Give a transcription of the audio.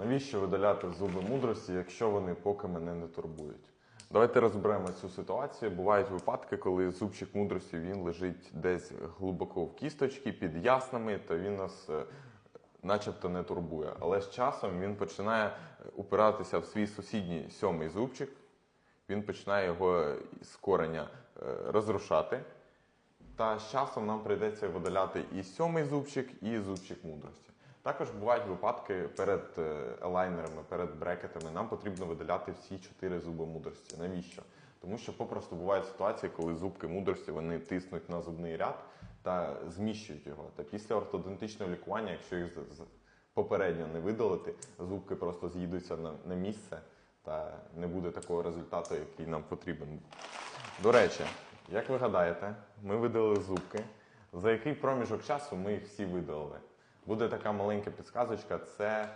Навіщо видаляти зуби мудрості, якщо вони поки мене не турбують? Давайте розберемо цю ситуацію. Бувають випадки, коли зубчик мудрості він лежить десь глибоко в кісточці, під яснами, то він нас е, начебто не турбує. Але з часом він починає упиратися в свій сусідній сьомий зубчик, він починає його з кореня е, розрушати. Та з часом нам прийдеться видаляти і сьомий зубчик, і зубчик мудрості. Також бувають випадки перед е, елайнерами, перед брекетами. Нам потрібно видаляти всі чотири зуби мудрості. Навіщо? Тому що попросту бувають ситуації, коли зубки мудрості вони тиснуть на зубний ряд та зміщують його. Та після ортодонтичного лікування, якщо їх попередньо не видалити, зубки просто з'їдуться на, на місце та не буде такого результату, який нам потрібен. До речі, як ви гадаєте, ми видалили зубки. За який проміжок часу ми їх всі видалили? Буде така маленька підсказочка, це